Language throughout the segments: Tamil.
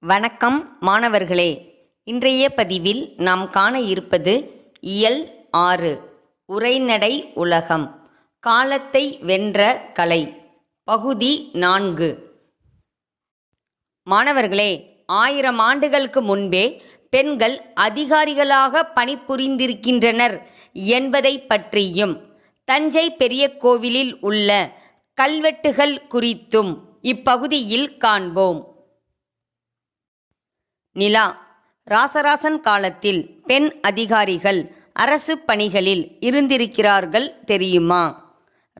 வணக்கம் மாணவர்களே. இன்றைய பதிவில் நாம் காண இருப்பது இயல் ஆறு உரைநடை உலகம் காலத்தை வென்ற கலை பகுதி நான்கு. மாணவர்களே ஆயிரம் ஆண்டுகளுக்கு முன்பே பெண்கள் அதிகாரிகளாக பணிபுரிந்திருக்கின்றனர் என்பதை பற்றியும் தஞ்சை பெரிய கோவிலில் உள்ள கல்வெட்டுகள் குறித்தும் இப்பகுதியில் காண்போம். நிலா. ராசராசன் காலத்தில் பெண் அதிகாரிகள் அரசு பணிகளில் இருந்திருக்கிறார்கள் தெரியுமா?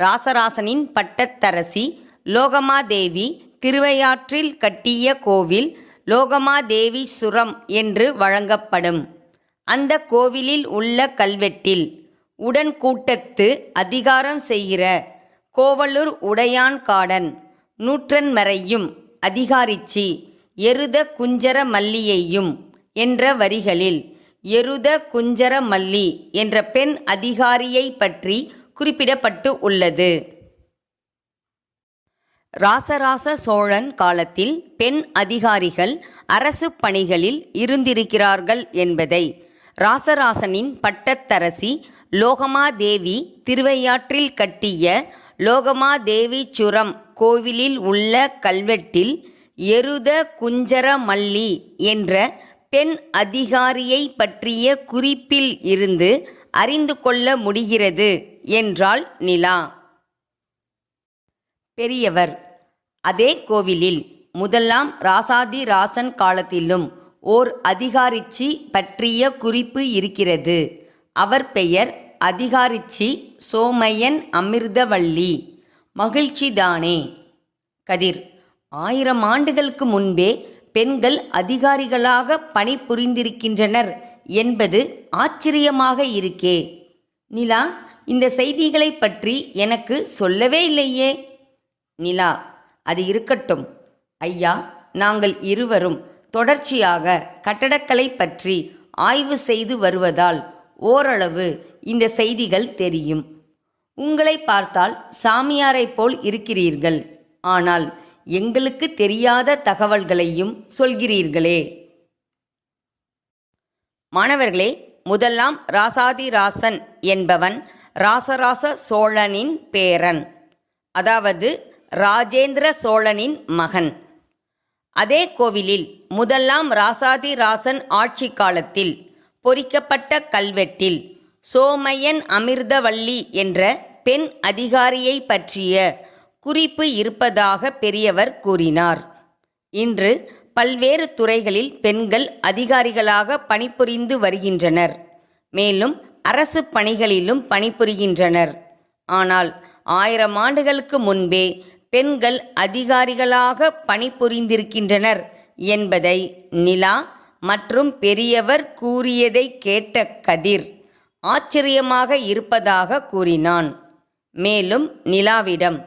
ராசராசனின் பட்டத்தரசி லோகமாதேவி திருவையாற்றில் கட்டிய கோவில் லோகமாதேவி சுரம் என்று வழங்கப்படும். அந்த கோவிலில் உள்ள கல்வெட்டில் உடன் கூட்டத்து அதிகாரம் செய்கிற கோவலூர் உடையான் காடன் நூற்றன்மறையும் அதிகாரிச்சி எருத குஞ்சர மல்லியையும் என்ற வரிகளில் எருத குஞ்சர மல்லி என்ற பெண் அதிகாரியை பற்றி குறிப்பிடப்பட்டு உள்ளது. ராசராச சோழன் காலத்தில் பெண் அதிகாரிகள் அரசு பணிகளில் இருந்திருக்கிறார்கள் என்பதை ராசராசனின் பட்டத்தரசி லோகமாதேவி திருவையாற்றில் கட்டிய லோகமாதேவீச்சுரம் கோவிலில் உள்ள கல்வெட்டில் எருத குஞ்சரமல்லி என்ற பெண் அதிகாரியை பற்றிய குறிப்பில் இருந்து அறிந்து கொள்ள முடிகிறது என்றாள் நிலா. பெரியவர் அதே கோவிலில் முதலாம் ராசாதி ராசன் காலத்திலும் ஓர் அதிகாரிச்சி பற்றிய குறிப்பு இருக்கிறது. அவர் பெயர் அதிகாரிச்சி சோமையன் அமிர்தவள்ளி மகிழ்ச்சிதானே? கதிர் ஆயிரம் ஆண்டுகளுக்கு முன்பே பெண்கள் அதிகாரிகளாக பணிபுரிந்திருக்கின்றனர் என்பது ஆச்சரியமாக இருக்கே. நிலா இந்த செய்திகளை பற்றி எனக்கு சொல்லவே இல்லையே. நிலா அது இருக்கட்டும். ஐயா நாங்கள் இருவரும் தொடர்ச்சியாக கட்டடக்கலை பற்றி ஆய்வு செய்து வருவதால் ஓரளவு இந்த செய்திகள் தெரியும். உங்களை பார்த்தால் சாமியாரைப் போல் இருக்கிறீர்கள். ஆனால் எங்களுக்கு தெரியாத தகவல்களையும் சொல்கிறீர்களே. மாணவர்களே முதலாம் ராசாதிராசன் என்பவன் ராசராச சோழனின் பேரன் அதாவது ராஜேந்திர சோழனின் மகன். அதே கோவிலில் முதலாம் ராசாதிராசன் ஆட்சி காலத்தில் பொறிக்கப்பட்ட கல்வெட்டில் சோமையன் அமிர்தவள்ளி என்ற பெண் அதிகாரியை பற்றிய குறிப்பு இருப்பதாக பெரியவர் கூறினார். இன்று பல்வேறு துறைகளில் பெண்கள் அதிகாரிகளாக பணிபுரிந்து வருகின்றனர். மேலும் அரசு பணிகளிலும் பணிபுரிகின்றனர். ஆனால் ஆயிரம் ஆண்டுகளுக்கு முன்பே பெண்கள் அதிகாரிகளாக பணிபுரிந்திருக்கின்றனர் என்பதை நிலா மற்றும் பெரியவர் கூறியதை கேட்ட கதிர் ஆச்சரியமாக இருப்பதாக கூறினான். மேலும் நிலாவிடம்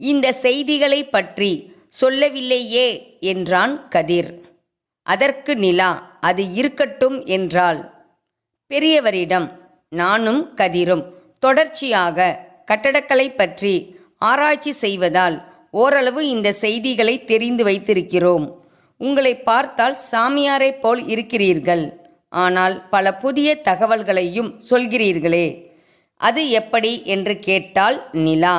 இந்த செய்திகளை பற்றி சொல்லவில்லையே என்றான் கதிர். அதற்கு நிலா அது இருக்கட்டும் என்றாள். பெரியவரிடம் நானும் கதிரும் தொடர்ச்சியாக கட்டடக்கலை பற்றி ஆராய்ச்சி செய்வதால் ஓரளவு இந்த செய்திகளை தெரிந்து வைத்திருக்கிறோம். உங்களை பார்த்தால் சாமியாரைப் போல் இருக்கிறீர்கள். ஆனால் பல புதிய தகவல்களையும் சொல்கிறீர்களே. அது எப்படி என்று கேட்டால் நிலா.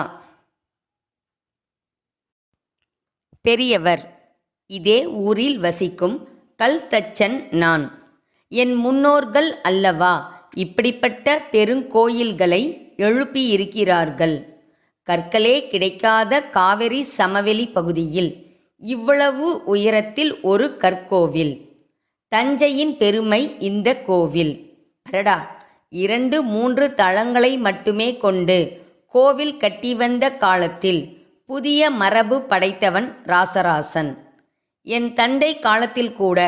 பெரியவர் இதே ஊரில் வசிக்கும் கல்தச்சன் நான். என் முன்னோர்கள் அல்லவா இப்படிப்பட்ட பெருங்கோயில்களை எழுப்பியிருக்கிறார்கள்? கற்களே கிடைக்காத காவிரி சமவெளி பகுதியில் இவ்வளவு உயரத்தில் ஒரு கற்கோவில். தஞ்சையின் பெருமை இந்த கோவில். அடடா! இரண்டு மூன்று தளங்களை மட்டுமே கொண்டு கோவில் கட்டி வந்த காலத்தில் புதிய மரபு படைத்தவன் ராசராசன். என் தந்தை காலத்தில் கூட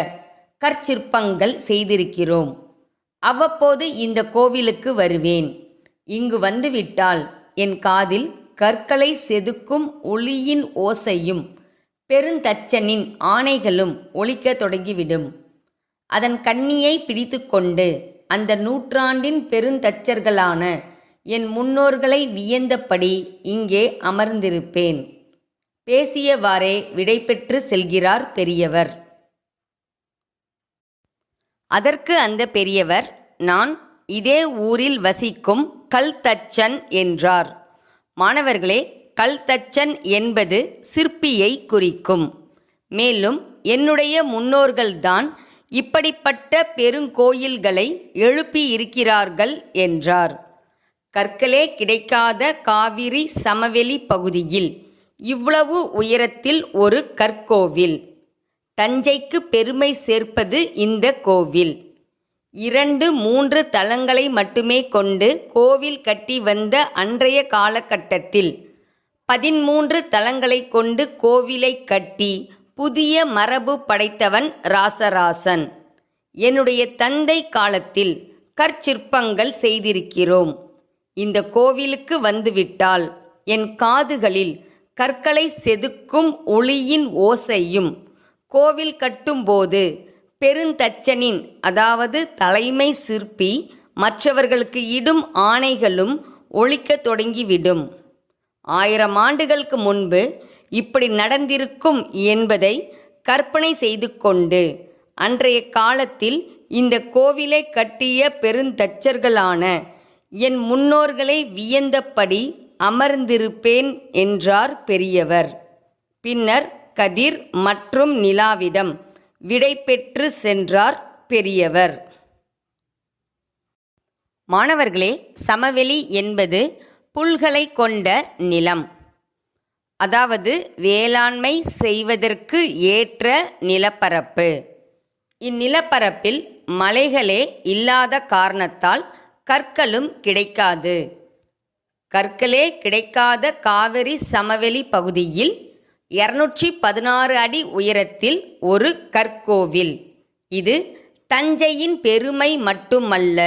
கற்சிற்பங்கள் செய்திருக்கிறோம். அவ்வப்போது இந்த கோவிலுக்கு வருவேன். இங்கு வந்துவிட்டால் என் காதில் கற்களை செதுக்கும் ஒளியின் ஓசையும் பெருந்தச்சனின் ஆணைகளும் ஒலிக்கத் தொடங்கிவிடும். அதன் கண்ணியை பிடித்துக்கொண்டு அந்த நூற்றாண்டின் பெருந்தச்சர்களான என் முன்னோர்களை வியந்தபடி இங்கே அமர்ந்திருப்பேன். பேசியவாறே விடைபெற்று செல்கிறார் பெரியவர். அதற்கு அந்த பெரியவர் நான் இதே ஊரில் வசிக்கும் கல்தச்சன் என்றார். மாணவர்களே கல்தச்சன் என்பது சிற்பியை குறிக்கும். மேலும் என்னுடைய முன்னோர்கள்தான் இப்படிப்பட்ட பெருங்கோயில்களை எழுப்பியிருக்கிறார்கள் என்றார். கற்களே கிடைக்காத காவிரி சமவெளி பகுதியில். இவ்வளவு உயரத்தில் ஒரு கற்கோவில். தஞ்சைக்கு பெருமை சேர்ப்பது இந்த கோவில். இரண்டு மூன்று தலங்களை மட்டுமே கொண்டு கோவில் கட்டி வந்த அன்றைய காலகட்டத்தில் பதிமூன்று தலங்களை கொண்டு கோவிலை கட்டி புதிய மரபு படைத்தவன் ராசராசன். என்னுடைய தந்தை காலத்தில் கற்சிற்பங்கள் செய்திருக்கிறோம். இந்த கோவிலுக்கு வந்துவிட்டால் என் காதுகளில் கற்களை செதுக்கும் ஒளியின் ஓசையும். கோவில் கட்டும்போது பெருந்தச்சனின் அதாவது தலைமை சிற்பி மற்றவர்களுக்கு இடும் ஆணைகளும் ஒழிக்கத் தொடங்கிவிடும். ஆயிரம் ஆண்டுகளுக்கு முன்பு இப்படி நடந்திருக்கும் என்பதை கற்பனை செய்து கொண்டு அன்றைய காலத்தில் இந்த கோவிலை கட்டிய பெருந்தச்சர்களான என் முன்னோர்களை வியந்தபடி அமர்ந்திருப்பேன் என்றார் பெரியவர். பின்னர் கதிர் மற்றும் நிலாவிடம் விடை பெற்று சென்றார் பெரியவர். மாணவர்களே சமவெளி என்பது புல்களை கொண்ட நிலம். அதாவது வேளாண்மை செய்வதற்கு ஏற்ற நிலப்பரப்பு. இந்நிலப்பரப்பில் மலைகளே இல்லாத காரணத்தால் கற்களும் கிடைக்காது. கற்களே கிடைக்காத காவிரி சமவெளி பகுதியில் இருநூற்றி பதினாறு அடி உயரத்தில் ஒரு கற்கோவில். இது தஞ்சையின் பெருமை மட்டுமல்ல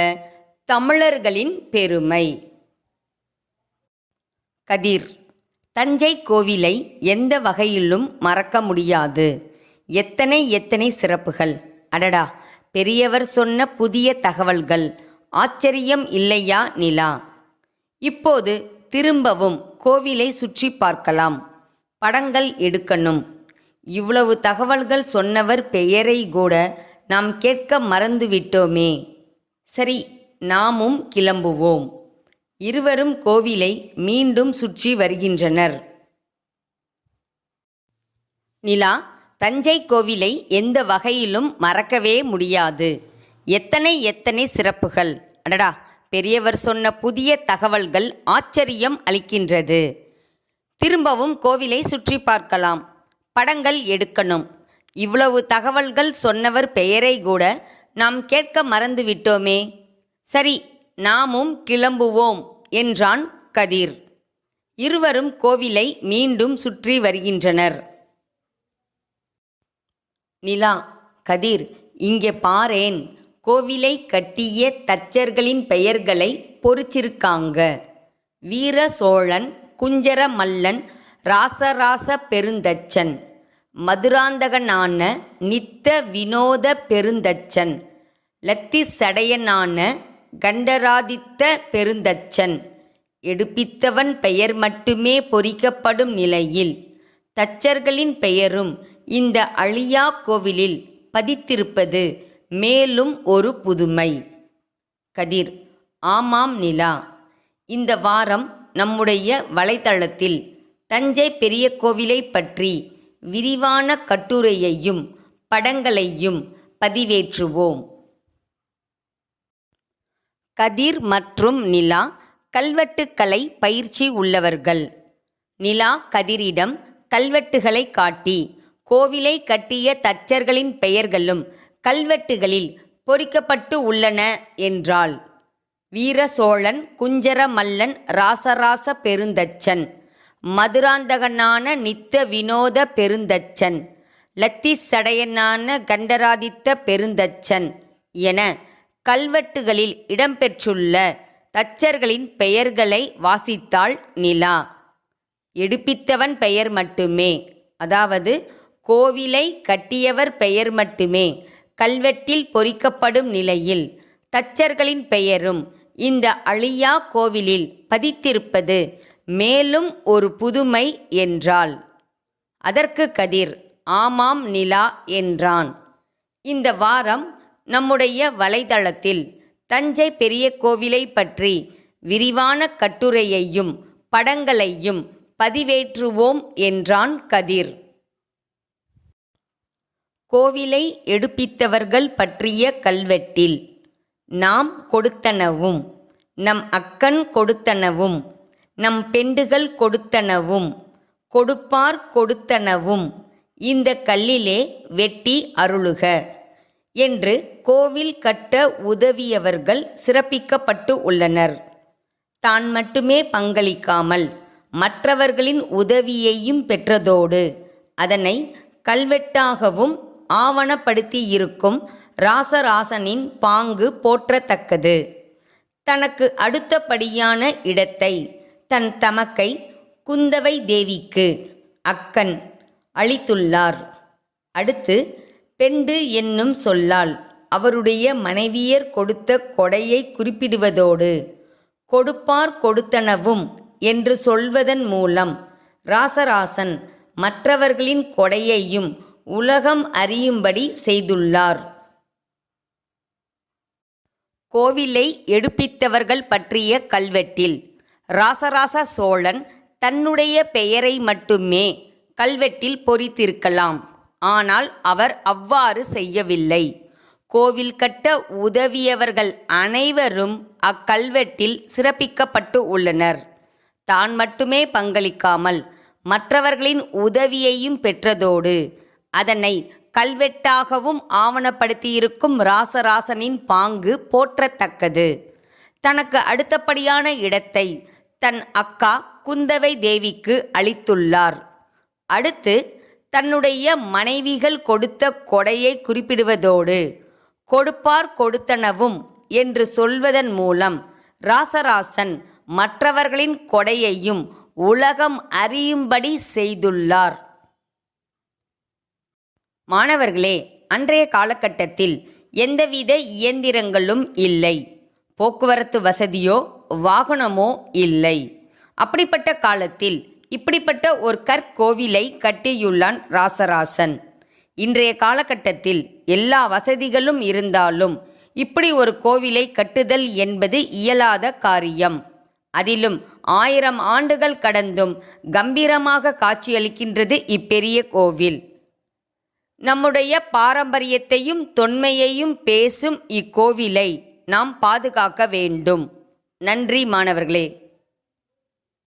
தமிழர்களின் பெருமை. கதிர். தஞ்சை கோவிலை எந்த வகையிலும் மறக்க முடியாது. எத்தனை எத்தனை சிறப்புகள். அடடா பெரியவர் சொன்ன புதிய தகவல்கள். ஆச்சரியம் இல்லையா நிலா? இப்போது திரும்பவும் கோவிலை சுற்றி பார்க்கலாம். படங்கள் எடுக்கணும். இவ்வளவு தகவல்கள் சொன்னவர் பெயரை கூட நாம் கேட்க மறந்துவிட்டோமே. சரி நாமும் கிளம்புவோம். இருவரும் கோவிலை மீண்டும் சுற்றி வருகின்றனர். நிலா தஞ்சை கோவிலை எந்த வகையிலும் மறக்கவே முடியாது. எத்தனை எத்தனை சிறப்புகள்? அடடா பெரியவர் சொன்ன புதிய தகவல்கள் ஆச்சரியம் அளிக்கின்றது. திரும்பவும் கோவிலை சுற்றி பார்க்கலாம். படங்கள் எடுக்கணும். இவ்வளவு தகவல்கள் சொன்னவர் பெயரை கூட நாம் கேட்க மறந்து விட்டோமே சரி நாமும் கிளம்புவோம் என்றான் கதிர். இருவரும் கோவிலை மீண்டும் சுற்றி வருகின்றனர். நிலா கதிர் இங்கே பாரேன். கோவிலை கட்டிய தச்சர்களின் பெயர்களை பொறிச்சிருக்காங்க. வீர சோழன் குஞ்சர மல்லன் ராசராச பெருந்தச்சன் மதுராந்தகனான நித்த வினோத பெருந்தச்சன் லத்திசடையனான கண்டராதித்த பெருந்தச்சன். எடுப்பித்தவன் பெயர் மட்டுமே பொறிக்கப்படும் நிலையில் தச்சர்களின் பெயரும் இந்த அழியா கோவிலில் பதித்திருப்பது மேலும் ஒரு புதுமை. கதிர் ஆமாம் நிலா. இந்த வாரம் நம்முடைய வலைத்தளத்தில் தஞ்சை பெரிய கோவிலை பற்றி விரிவான கட்டுரையையும் படங்களையும் பதிவேற்றுவோம். கதிர் மற்றும் நிலா கல்வெட்டுக்கலை பயிற்சி உள்ளவர்கள். நிலா கதிரிடம் கல்வெட்டுகளை காட்டி கோவிலை கட்டிய தச்சர்களின் பெயர்களும் கல்வெட்டுகளில் பொறிக்கப்பட்டு உள்ளன என்றாள். வீர சோழன் குஞ்சர மல்லன் ராசராச பெருந்தச்சன் மதுராந்தகனான நித்த வினோத பெருந்தச்சன் லத்திசடையனான கண்டராதித்த பெருந்தச்சன் என கல்வெட்டுகளில் இடம்பெற்றுள்ள தச்சர்களின் பெயர்களை வாசித்தாள் நிலா. எடுப்பித்தவன் பெயர் மட்டுமே. அதாவது கோவிலை கட்டியவர் பெயர் மட்டுமே. கல்வெட்டில் பொறிக்கப்படும் நிலையில் தச்சர்களின் பெயரும் இந்த அழியா கோவிலில் பதித்திருப்பது மேலும் ஒரு புதுமை என்றாள். அதற்கு கதிர் ஆமாம் நிலா என்றான். இந்த வாரம் நம்முடைய வலைதளத்தில் தஞ்சை பெரிய கோவிலை பற்றி விரிவான கட்டுரையையும் படங்களையும் பதிவேற்றுவோம் என்றான் கதிர். கோவிலை எடுப்பித்தவர்கள் பற்றிய கல்வெட்டில் நாம் கொடுத்தனவும் நம் அக்கன் கொடுத்தனவும் நம் பெண்டுகள் கொடுத்தனவும் கொடுப்பார் கொடுத்தனவும் இந்த கல்லிலே வெட்டி அருளுக என்று கோவில் கட்ட உதவியவர்கள் சிறப்பிக்கப்பட்டு உள்ளனர். தான் மட்டுமே பங்களிக்காமல் மற்றவர்களின் உதவியையும் பெற்றதோடு அதனை கல்வெட்டாகவும் ஆவணப்படுத்தியிருக்கும் ராசராசனின் பாங்கு போற்றத்தக்கது. தனக்கு அடுத்தபடியான இடத்தை தன் தமக்கை குந்தவை தேவிக்கு அக்கன் அளித்துள்ளார். அடுத்து பெண்டு என்னும் சொல்லால் அவருடைய மனைவியர் கொடுத்த கொடையை குறிப்பிடுவதோடு கொடுப்பார் கொடுத்தனவும் என்று சொல்வதன் மூலம் ராசராசன் மற்றவர்களின் கொடையையும் உலகம் அறியும்படி செய்துள்ளார். கோவிலை எடுப்பித்தவர்கள் பற்றிய கல்வெட்டில் ராசராச சோழன் தன்னுடைய பெயரை மட்டுமே கல்வெட்டில் பொறித்திருக்கலாம். ஆனால் அவர் அவ்வாறு செய்யவில்லை. கோவில் கட்ட உதவியவர்கள் அனைவரும் அக்கல்வெட்டில் சிறப்பிக்கப்பட்டு உள்ளனர். தான் மட்டுமே பங்களிக்காமல் மற்றவர்களின் உதவியையும் பெற்றதோடு அதனை கல்வெட்டாகவும் ஆவணப்படுத்தியிருக்கும் ராசராசனின் பாங்கு போற்றத்தக்கது. தனக்கு அடுத்தபடியான இடத்தை தன் அக்கா குந்தவை தேவிக்கு அளித்துள்ளார். அடுத்து தன்னுடைய மனைவிகள் கொடுத்த கொடையை குறிப்பிடுவதோடு கொடுப்பார் கொடுத்தனவும் என்று சொல்வதன் மூலம் ராசராசன் மற்றவர்களின் கொடையையும் உலகம் அறியும்படி செய்துள்ளார். மாணவர்களே அன்றைய காலகட்டத்தில் எந்தவித இயந்திரங்களும் இல்லை. போக்குவரத்து வசதியோ வாகனமோ இல்லை. அப்படிப்பட்ட காலத்தில் இப்படிப்பட்ட ஒரு கற்கோவிலை கட்டியுள்ளான் ராசராசன். இன்றைய காலகட்டத்தில் எல்லா வசதிகளும் இருந்தாலும் இப்படி ஒரு கோவிலை கட்டுதல் என்பது இயலாத காரியம். அதிலும் ஆயிரம் ஆண்டுகள் கடந்தும் கம்பீரமாக காட்சியளிக்கின்றது இப்பெரிய கோவில். நம்முடைய பாரம்பரியத்தையும் தொன்மையையும் பேசும் இக்கோவிலை நாம் பாதுகாக்க வேண்டும். நன்றி மாணவர்களே.